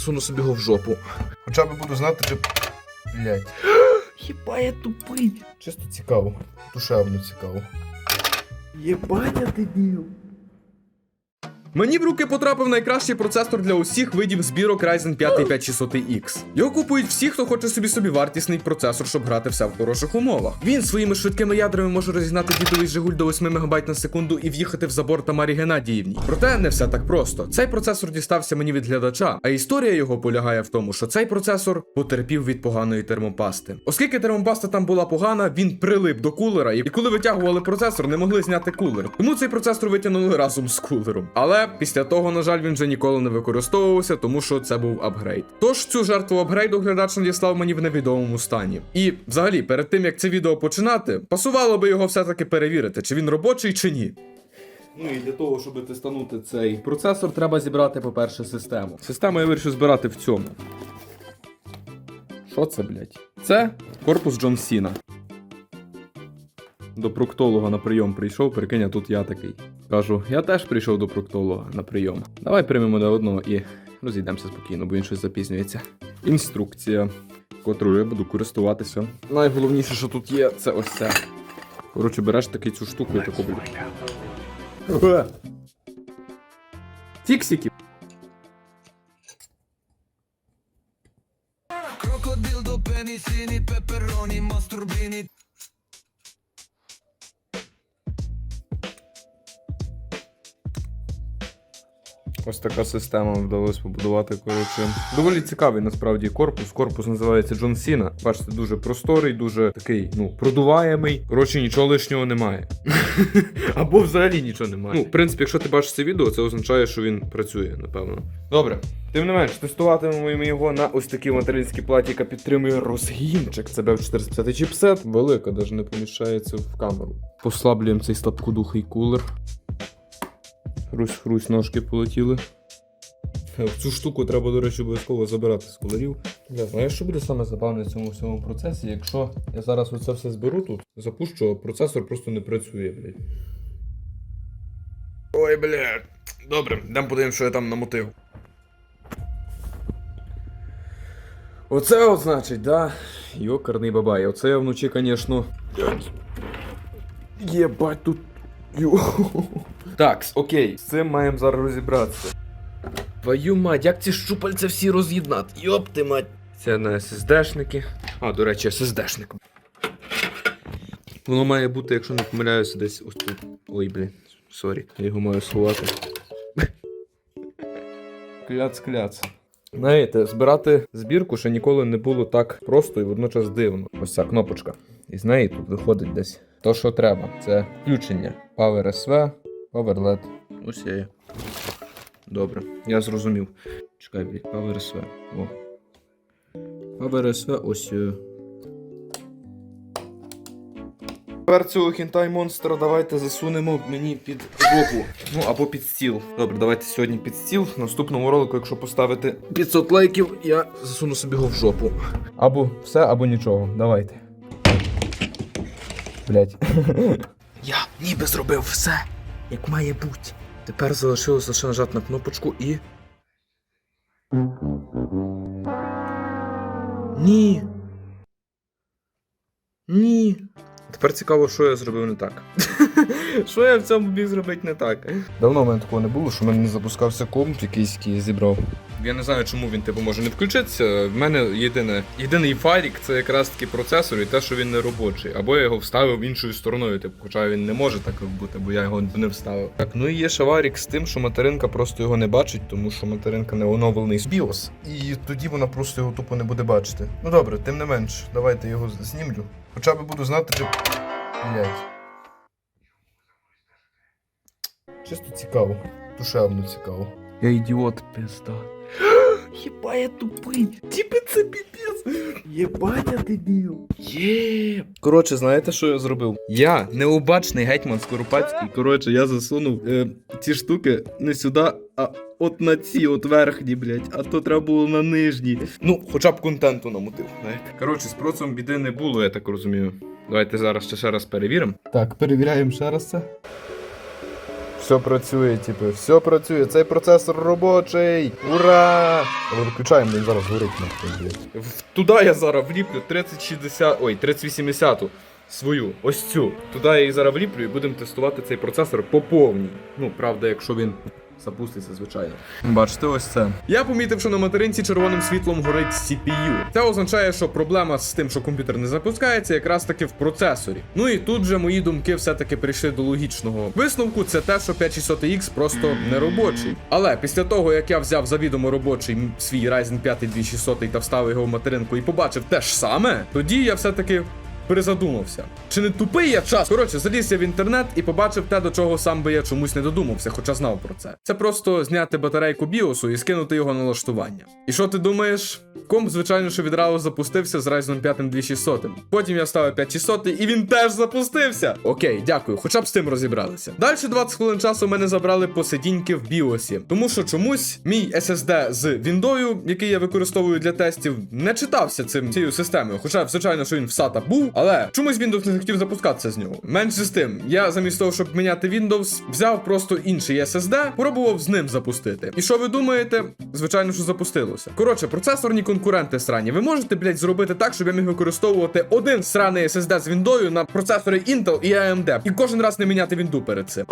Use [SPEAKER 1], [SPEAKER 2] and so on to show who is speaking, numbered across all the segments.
[SPEAKER 1] засуну собі його в жопу. Хоча би буду знати, чи. Блять. Хіба я тупий? Чисто цікаво. Душевно цікаво. Єбаня ти дебіл. Мені в руки потрапив найкращий процесор для усіх видів збірок Ryzen 5 5600X. Його купують всі, хто хоче собі собі вартісний процесор, щоб грати все в хороших умовах. Він своїми швидкими ядрами може розігнати дідовий Жигуль до 8 МБ на секунду і в'їхати в забор Тамарі Геннадіївні. Проте не все так просто. Цей процесор дістався мені від глядача, а історія його полягає в тому, що цей процесор потерпів від поганої термопасти. Оскільки термопаста там була погана, він прилип до кулера, і коли витягували процесор, не могли зняти кулер. Тому цей процесор витягнули разом з кулером. Але після того, на жаль, він вже ніколи не використовувався, тому що це був апгрейд. Тож цю жертву апгрейду глядач надіслав мені в невідомому стані. І взагалі, перед тим як це відео починати, пасувало би його все-таки перевірити, чи він робочий чи ні. Ну і для того, щоб тестанути цей процесор, треба зібрати, по-перше, систему. Систему я вирішив збирати в цьому. Що це, блядь? Це корпус Джон Сіна. До проктолога на прийом прийшов, прикинь, а тут я такий. Кажу, я теж прийшов до проктолога на прийом. Давай приймемо до одного і розійдемося спокійно, бо він щось запізнюється. Інструкція, котрою я буду користуватися. Найголовніше, що тут є, це ось це. Коротше, береш таки цю штуку і таку блядь. Фіксики.
[SPEAKER 2] Crocodildo, penicini, pepperoni, masturbini
[SPEAKER 1] Ось така система вдалося побудувати. Коротше, доволі цікавий насправді корпус. Корпус називається Джон Сіна. Бачите, дуже просторий, дуже такий, ну, продуваємий. Коротше, нічого лишнього немає. Або взагалі нічого немає. Ну, в принципі, якщо ти бачиш це відео, це означає, що він працює, напевно. Добре. Тим не менш, тестуватимемо його на ось такій материнській платі, яка підтримує розгінчик. Це б 450 чіпсет. Велика, навіть не поміщається в камеру. Послаблюємо цей слабкодухий кулер. Хрусь-хрусь, ножки полетіли. Цю штуку треба, до речі, обов'язково забирати з колорів. Я що буде саме забавне в цьому всьому процесі, якщо я зараз оце все зберу тут, запущу, а процесор просто не працює, блядь. Ой, блядь. Добре, дам подивимось, що я там намотив. Оце от значить, да? Йокарний бабай. Оце я вночі, звісно. Єбать тут. Так, окей, з цим маємо зараз розібратися. Твою мать, як ці щупальця всі роз'єднати? Йоп ти мать. Це на SSD-шники. А, до речі, SSD-шник. Воно має бути, якщо не помиляюся, десь ось тут. Ой, блін, сорі, я його маю сховати. Кляц-кляц. Знаєте, збирати збірку ще ніколи не було так просто і водночас дивно. Ось ця кнопочка. І з неї тут виходить десь то, що треба. Це включення. Power SV, Power LED. Ось є. Добре, я зрозумів. Чекай, блядь, Power SV. О. Power SV ось. Тепер цього хінтай монстра давайте засунемо мені під жопу. Ну або під стіл. Добре, давайте сьогодні під стіл. В наступному ролику, якщо поставити 500 лайків, я засуну собі його в жопу. Або все, або нічого. Давайте. Блять. Я ніби зробив все, як має бути. Тепер залишилося лише нажати на кнопочку і. Ні. Ні. Тепер цікаво, що я зробив не так. що я в цьому біг зробити не так? Давно в мене такого не було, що в мене не запускався комп якийсь, який зібрав. Я не знаю, чому він типу може не включитися. В мене єдине, єдиний фарік це якраз таки процесор і те, що він не робочий. Або я його вставив іншою стороною, типу, хоча він не може так бути, бо я його не вставив. Так, ну і є ще варік з тим, що материнка просто його не бачить, тому що материнка не оновлений з BIOS. І тоді вона просто його тупо не буде бачити. Ну добре, тим не менш, давайте його знімлю. Хоча б буду знати, чи. Блять. Чисто цікаво. Душевно цікаво. Я ідіот, пизда. Єба я тупий. Тіпи це піпець. Єбать я дебіл. Є. Коротше, знаєте, що я зробив? Я необачний гетьман Скоропадський. Коротше, я засунув е, ці штуки не сюди, а от на ці, от верхні, блядь. А то треба було на нижні. Ну, хоча б контенту намотив, знаєте. Коротше, з процом біди не було, я так розумію. Давайте зараз ще ще раз перевіримо. Так, перевіряємо ще раз це. Все працює, типу, все працює. Цей процесор робочий. Ура! Але виключаємо, він зараз горить блядь. Туди я зараз вліплю 3060, ой, 3080 свою, ось цю. Туди я її зараз вліплю і будемо тестувати цей процесор по повній. Ну, правда, якщо він запуститься, звичайно. Бачите, ось це. Я помітив, що на материнці червоним світлом горить CPU. Це означає, що проблема з тим, що комп'ютер не запускається, якраз таки в процесорі. Ну і тут же мої думки все-таки прийшли до логічного висновку. Це те, що 5600X просто не робочий. Але після того, як я взяв завідомо робочий свій Ryzen 5 2600 та вставив його в материнку і побачив те ж саме, тоді я все-таки перезадумався. Чи не тупий я час? Коротше, заліз я в інтернет і побачив те, до чого сам би я чомусь не додумався, хоча знав про це. Це просто зняти батарейку біосу і скинути його на налаштування. І що ти думаєш? Комп, звичайно, що відразу запустився з Ryzen 5 2600. Потім я ставив 5600 і він теж запустився. Окей, дякую, хоча б з тим розібралися. Далі 20 хвилин часу мене забрали посидіньки в біосі, тому що чомусь мій SSD з Віндою, який я використовую для тестів, не читався цим цією системою. Хоча, звичайно, що він в SATA був, але чомусь Windows не хотів запускатися з нього. Менше з тим, я замість того, щоб міняти Windows, взяв просто інший SSD, пробував з ним запустити. І що ви думаєте? Звичайно, що запустилося. Коротше, процесорні конкуренти срані. Ви можете, блять, зробити так, щоб я міг використовувати один сраний SSD з Віндою на процесори Intel і AMD. І кожен раз не міняти Windows перед цим.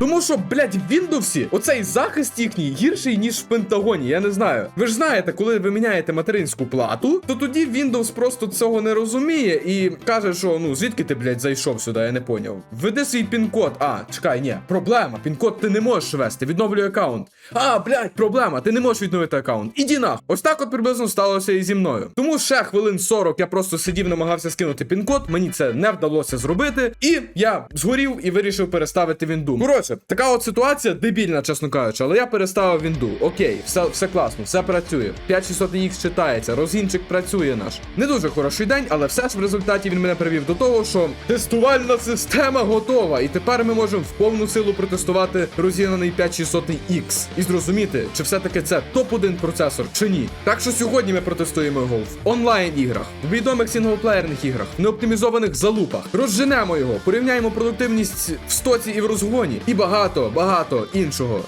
[SPEAKER 1] Тому що, блядь, в Windows оцей захист їхній гірший, ніж в Пентагоні. Я не знаю. Ви ж знаєте, коли ви міняєте материнську плату, то тоді Windows просто цього не розуміє і каже, що ну звідки ти, блядь, зайшов сюди, я не поняв. Введи свій пін-код. А, чекай, ні, проблема. Пін-код ти не можеш ввести. Відновлюй аккаунт. А, блядь, проблема, ти не можеш відновити аккаунт. Іди нах. Ось так от приблизно сталося і зі мною. Тому ще хвилин 40 я просто сидів, намагався скинути пін-код. Мені це не вдалося зробити. І я згорів і вирішив переставити вінду. Коротше, така от ситуація дебільна, чесно кажучи, але я переставив вінду. Окей, все, все класно, все працює. 5600X читається, розгінчик працює наш. Не дуже хороший день, але все ж в результаті він мене привів до того, що тестувальна система готова. І тепер ми можемо в повну силу протестувати розігнаний 5600X і зрозуміти, чи все-таки це топ-1 процесор чи ні. Так що сьогодні ми протестуємо його в онлайн іграх, в відомих синглплеєрних іграх, в неоптимізованих залупах. Розженемо його, порівняємо продуктивність в стоці і в розгоні, і багато, багато іншого.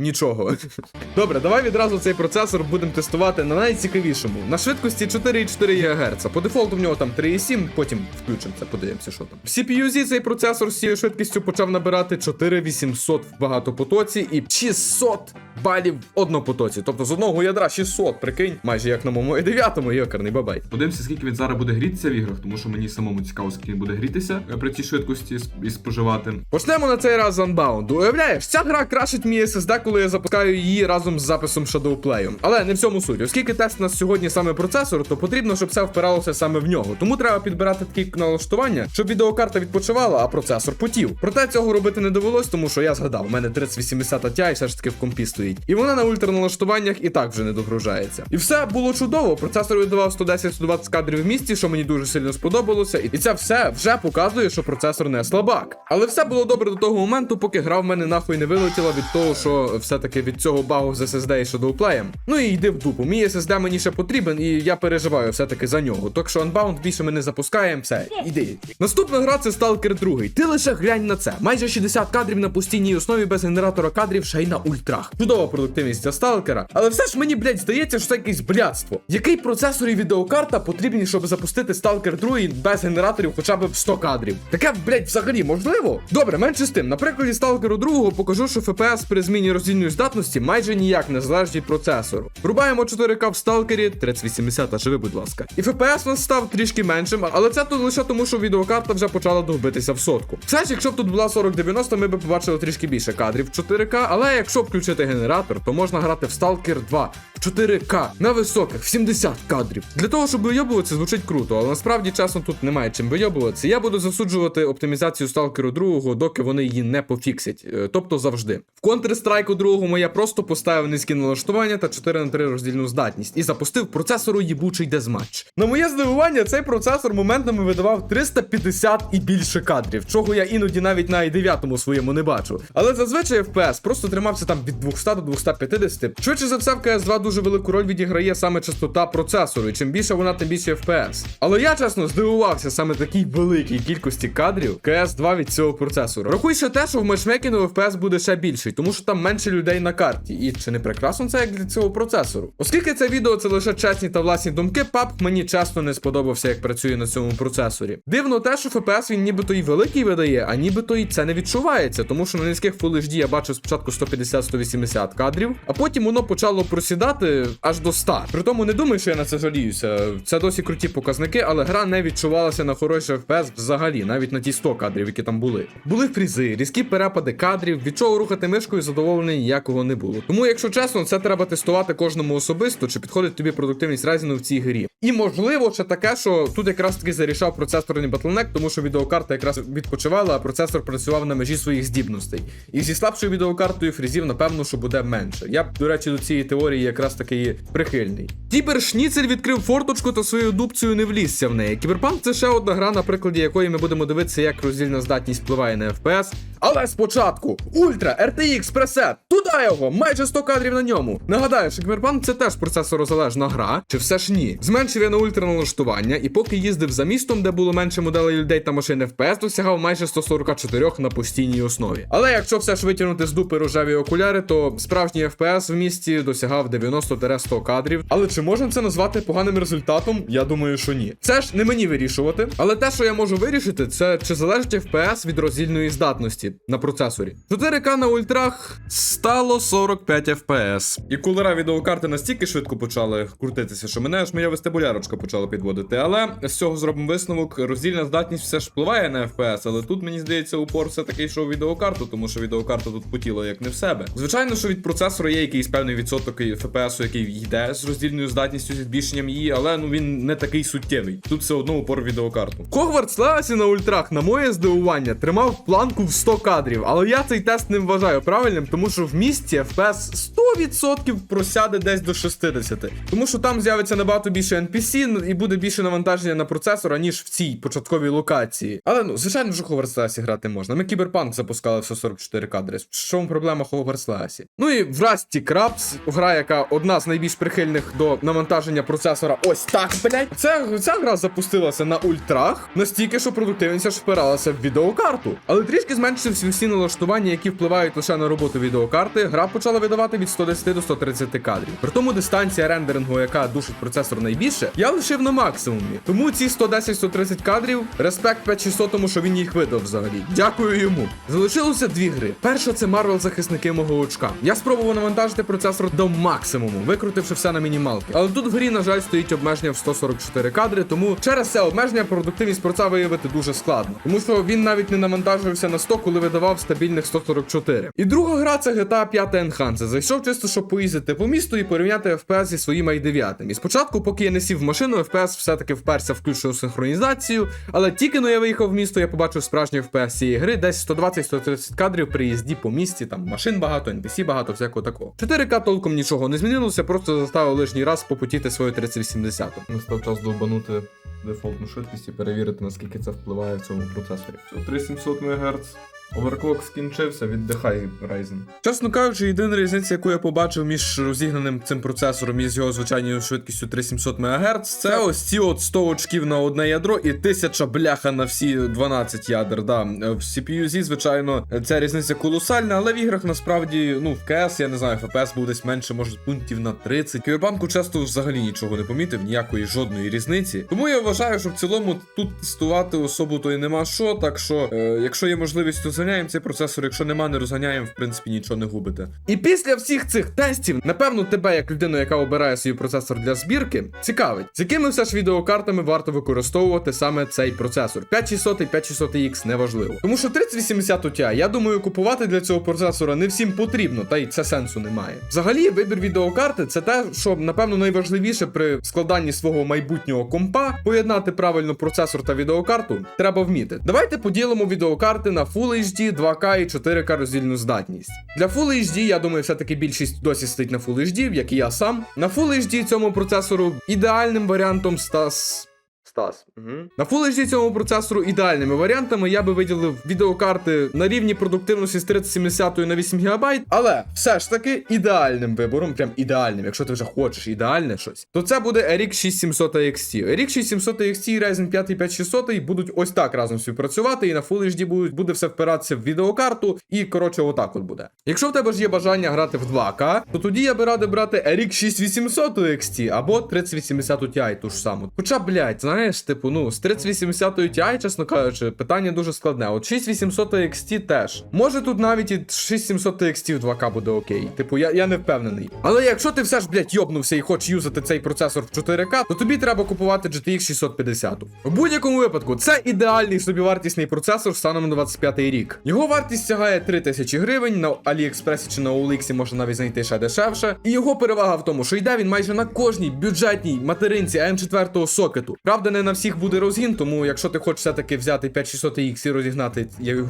[SPEAKER 1] Нічого. Добре, давай відразу цей процесор будемо тестувати на найцікавішому. На швидкості 4,4 ГГц. По дефолту в нього там 3,7, потім включимо це, подивимося, що там. В CPU-Z цей процесор з цією швидкістю почав набирати 4800 в багатопотоці і 600 балів в однопотоці. Тобто з одного ядра 600, прикинь, майже як на моєму i9, йокарний бабай.
[SPEAKER 3] Подивимося, скільки він зараз буде грітися в іграх, тому що мені самому цікаво, скільки він буде грітися е, при цій швидкості і споживати.
[SPEAKER 1] Почнемо на цей раз з Unbound. Уявляєш, ця гра крашить мій SSD, коли я запускаю її разом з записом Shadowplay. Але не в цьому суть. Оскільки тест у нас сьогодні саме процесор, то потрібно, щоб все впиралося саме в нього. Тому треба підбирати такі налаштування, щоб відеокарта відпочивала, а процесор потів. Проте цього робити не довелось, тому що я згадав, у мене 3080 Ti все ж таки в компі стоїть. І вона на ультраналаштуваннях і так вже не догружається. І все було чудово. Процесор видавав 110-120 кадрів в місті, що мені дуже сильно сподобалося. І це все вже показує, що процесор не слабак. Але все було добре до того моменту, поки гра в мене нахуй не вилетіла від того, що все-таки від цього багу з SSD і Shadowplay. Ну і йди в дупу. Мій SSD мені ще потрібен, і я переживаю все-таки за нього. Так що Unbound більше ми не запускаємо. Все, іди. Наступна гра це Stalker 2. Ти лише глянь на це. Майже 60 кадрів на постійній основі без генератора кадрів ще й на ультрах. Чудова продуктивність для сталкера. Але все ж мені, блядь, здається, що це якесь блядство. Який процесор і відеокарта потрібні, щоб запустити Stalker 2 без генераторів хоча б в 100 кадрів? Таке, блядь, взагалі можливо? Добре, менше з тим. На прикладі Stalker 2 покажу, що FPS при зміні роздільної здатності майже ніяк не залежить від процесору. Врубаємо 4К в сталкері 3080, а живи, будь ласка. І FPS нас став трішки меншим, але це тут лише тому, що відеокарта вже почала довбитися в сотку. Все ж, якщо б тут була 4090, ми б побачили трішки більше кадрів в 4К, але якщо включити генератор, то можна грати в Stalker 2 в 4К на високих в 70 кадрів. Для того, щоб вийобуватися, звучить круто, але насправді часом тут немає чим вийобуватися. Я буду засуджувати оптимізацію Stalker 2, доки вони її не пофіксять, е, тобто завжди. В Counter-Strike у другому, я просто поставив низькі налаштування та 4 на 3 роздільну здатність і запустив процесору їбучий дезматч. На моє здивування, цей процесор моментами видавав 350 і більше кадрів, чого я іноді навіть на i9 своєму не бачу. Але зазвичай FPS просто тримався там від 200 до 250. Швидше за все, в CS2 дуже велику роль відіграє саме частота процесору, і чим більше вона, тим більше FPS. Але я чесно здивувався саме такій великій кількості кадрів CS2 від цього процесора. Рахуй ще те, що в матчмейкінгу FPS буде ще більший, тому що там менше людей на карті. І чи не прекрасно це як для цього процесору? Оскільки це відео це лише чесні та власні думки, пап мені чесно не сподобався, як працює на цьому процесорі. Дивно те, що FPS він нібито і великий видає, а нібито і це не відчувається, тому що на низьких Full HD я бачив спочатку 150-180 кадрів, а потім воно почало просідати аж до 100. При тому не думаю, що я на це жаліюся. Це досі круті показники, але гра не відчувалася на хороший FPS взагалі, навіть на ті 100 кадрів, які там були. Були фрізи, різкі перепади кадрів, від чого рухати мишкою задоволений ніякого не було. Тому, якщо чесно, це треба тестувати кожному особисто, чи підходить тобі продуктивність Ryzen в цій грі. І можливо, ще таке, що тут якраз таки зарішав процесорний Bottleneck, тому що відеокарта якраз відпочивала, а процесор працював на межі своїх здібностей. І зі слабшою відеокартою фрізів, напевно, що буде менше. Я до речі, до цієї теорії якраз таки прихильний. Тібер Шніцель відкрив форточку та своєю дубцею не влізся в неї. Кіберпанк це ще одна гра, на прикладі якої ми будемо дивитися, як роздільна здатність впливає на FPS. Але спочатку Ультра RTX пресет, туди його, майже 100 кадрів на ньому. Нагадаю, що Кіберпанк це теж процесорозалежна гра, чи все ж ні? Зменшив я на ультра налаштування, і поки їздив за містом, де було менше моделей людей та машин FPS, досягав майже 144 на постійній основі. Але якщо все ж витягнути з дупи рожеві окуляри, то справжній FPS в місті досягав 90-100 кадрів. Але чи можна це назвати поганим результатом? Я думаю, що ні. Це ж не мені вирішувати. Але те, що я можу вирішити, це чи залежить FPS від роздільної здатності на процесорі. 4К на ультрах стало 45 FPS. І кулера відеокарти настільки швидко почали крутитися, що мене аж моя вестибулярочка почала підводити. Але з цього зробимо висновок. Роздільна здатність все ж впливає на FPS, але тут мені здається, упор все таки йшов відеокарту, тому що відеокарта тут потіла як не в себе. Звичайно, що від процесора є якийсь певний відсоток FPS, який йде з роздільною здатністю зі збільшенням її, але ну він не такий суттєвий. Тут все одно упор відеокарту. Хогвартс Легасі на ультрах, на моє здивування, тримав планку в 100 кадрів, але я цей тест не вважаю правильним, тому що в місті FPS 100% просяде десь до 60. Тому що там з'явиться набагато більше NPC і буде більше навантаження на процесор, ніж в цій початковій локації. Але ну, звичайно, Хогвартс Легасі грати можна. Ми кіберпанк запускали в 144 кадри. В чому проблема Легасі? Ну і в Rusty Крабс, гра, яка одна з найбільш прихильних до навантаження процесора. Ось так, блять. Ця, ця гра запустилася на ультрах, настільки, що продуктивність аж впиралася в відеокарту. Але трішки зменшився всі налаштування, які впливають лише на роботу відеокарти. Гра почала видавати від 110 до 130 кадрів. При тому дистанція рендерингу, яка душить процесор найбільше, я лишив на максимумі. Тому ці 110-130 кадрів, респект 5600, тому що він їх видав взагалі. Дякую йому. Залишилося дві гри. Перша це Marvel захисники мого очка. Я спробував навантажити процесор до максимуму, викрутивши все на мінімалки. Але тут в грі, на жаль, стоїть обмеження в 144 кадри, тому через це обмеження продуктивність проца виявити дуже складно. Тому що він навіть не навантажився на 100, коли видавав стабільних 144. І друга гра це GTA 5 Enhanced. Зайшов чисто, щоб поїздити по місту і порівняти FPS зі своїм i9. І спочатку, поки я не сів в машину, FPS все-таки вперся в ключову синхронізацію, але тільки но я виїхав в місто, я побачив справжній FPS цієї гри, десь 120-130 кадрів при їзді по місті, там машин багато, NPC багато, всякого такого. 4К толком нічого не змінилося, просто заставив лишній раз попутіти свою 3080. Настав час довбанути дефолтну швидкість і перевірити, наскільки це впливає в цьому процесорі. 3700 МГц. Оверклок скінчився, віддихай Ryzen. Чесно кажучи, єдина різниця, яку я побачив між розігнаним цим процесором і з його звичайною швидкістю 3700 МГц, це ось ці от 100 очків на одне ядро і 1000 бляха на всі 12 ядер. Да. В CPU-Z, звичайно, ця різниця колосальна, але в іграх насправді, ну, в CS, я не знаю, FPS був десь менше, може, пунктів на 30. Кіберпанку часто взагалі нічого не помітив, ніякої жодної різниці. Тому я вважаю, що в цілому тут тестувати особу то й нема що, так що, е, якщо є можливість, то розганяємо цей процесор, якщо нема, не розганяємо, в принципі, нічого не губите. І після всіх цих тестів, напевно, тебе, як людину, яка обирає свій процесор для збірки, цікавить, з якими все ж відеокартами варто використовувати саме цей процесор. 5600 і 5600X неважливо. Тому що 3080 Ti, я думаю, купувати для цього процесора не всім потрібно, та й це сенсу немає. Взагалі, вибір відеокарти це те, що напевно найважливіше при складанні свого майбутнього компа поєднати правильно процесор та відеокарту треба вміти. Давайте поділимо відеокарти на Full HD HD, 2К і 4К роздільну здатність. Для Full HD, я думаю, все-таки більшість досі сидить на Full HD, як і я сам. На Full HD цьому процесору ідеальним варіантом стас. Стас. Угу. На Full HD цьому процесору ідеальними варіантами я би виділив відеокарти на рівні продуктивності з 3070 на 8 ГБ, але все ж таки ідеальним вибором, прям ідеальним, якщо ти вже хочеш ідеальне щось, то це буде RX 6700 XT. RX 6700 XT і Ryzen 5 5600 будуть ось так разом співпрацювати, і на Full HD будуть, буде все впиратися в відеокарту, і коротше, отак от буде. Якщо в тебе ж є бажання грати в 2К, то тоді я би радив брати RX 6800 XT або 3080 Ti ту ж саму. Хоча, блядь, знаєш, типу, ну, з 3080 Ti, чесно кажучи, питання дуже складне. От 6800 XT теж. Може тут навіть і 6700 XT в 2К буде окей. Типу, я, я не впевнений. Але якщо ти все ж, блядь, йобнувся і хочеш юзати цей процесор в 4К, то тобі треба купувати GTX 650. В будь-якому випадку, це ідеальний собівартісний процесор станом на 25 рік. Його вартість сягає 3000 гривень, на AliExpress чи на OLX можна навіть знайти ще дешевше. І його перевага в тому, що йде він майже на кожній бюджетній материнці AM4 сокету. Правда, не на всіх буде розгін, тому якщо ти хочеш все-таки взяти 5600X і розігнати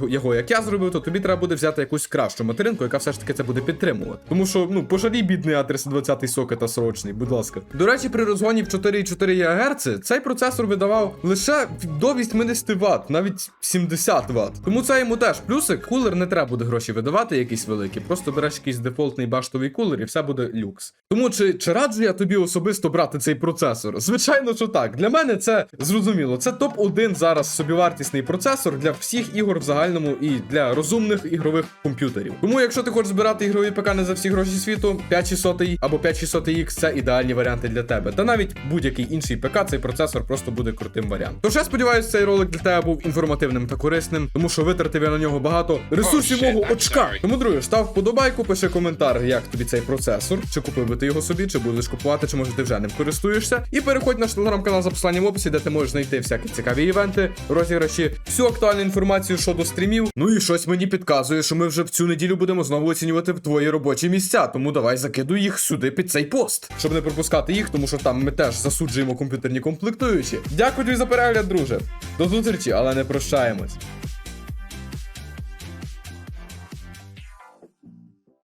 [SPEAKER 1] його, як я зробив, то тобі треба буде взяти якусь кращу материнку, яка все ж таки це буде підтримувати. Тому що, ну, пожалій бідний А320 сокета срочний, будь ласка. До речі, при розгоні в 4,4 ГГц цей процесор видавав лише до 80 Вт, навіть 70 Вт. Тому це йому теж плюсик. Кулер не треба буде гроші видавати, якісь великі. Просто береш якийсь дефолтний баштовий кулер і все буде люкс. Тому чи, чи раджу я тобі особисто брати цей процесор? Звичайно, що так. Для мене це зрозуміло. Це топ-1 зараз собівартісний процесор для всіх ігор в загальному і для розумних ігрових комп'ютерів. Тому, якщо ти хочеш збирати ігрові ПК не за всі гроші світу, 5600 або 5600X це ідеальні варіанти для тебе. Та навіть будь-який інший ПК, цей процесор просто буде крутим варіантом. Тож я сподіваюся, цей ролик для тебе був інформативним та корисним, тому що витратив я на нього багато ресурсів мого очка. Тому, друзі, став вподобайку, пиши коментар, як тобі цей процесор, чи купив би ти його собі, чи будеш купувати, чи може ти вже ним користуєшся. І переходь на наш телеграм-канал за посиланням в описі, де ти можеш знайти всякі цікаві івенти, розіграші, всю актуальну інформацію щодо стрімів. Ну і щось мені підказує, що ми вже в цю неділю будемо знову оцінювати твої робочі місця. Тому давай закидуй їх сюди під цей пост, щоб не пропускати їх, тому що там ми теж засуджуємо комп'ютерні комплектуючі. Дякую тобі за перегляд, друже. До зустрічі, але не прощаємось.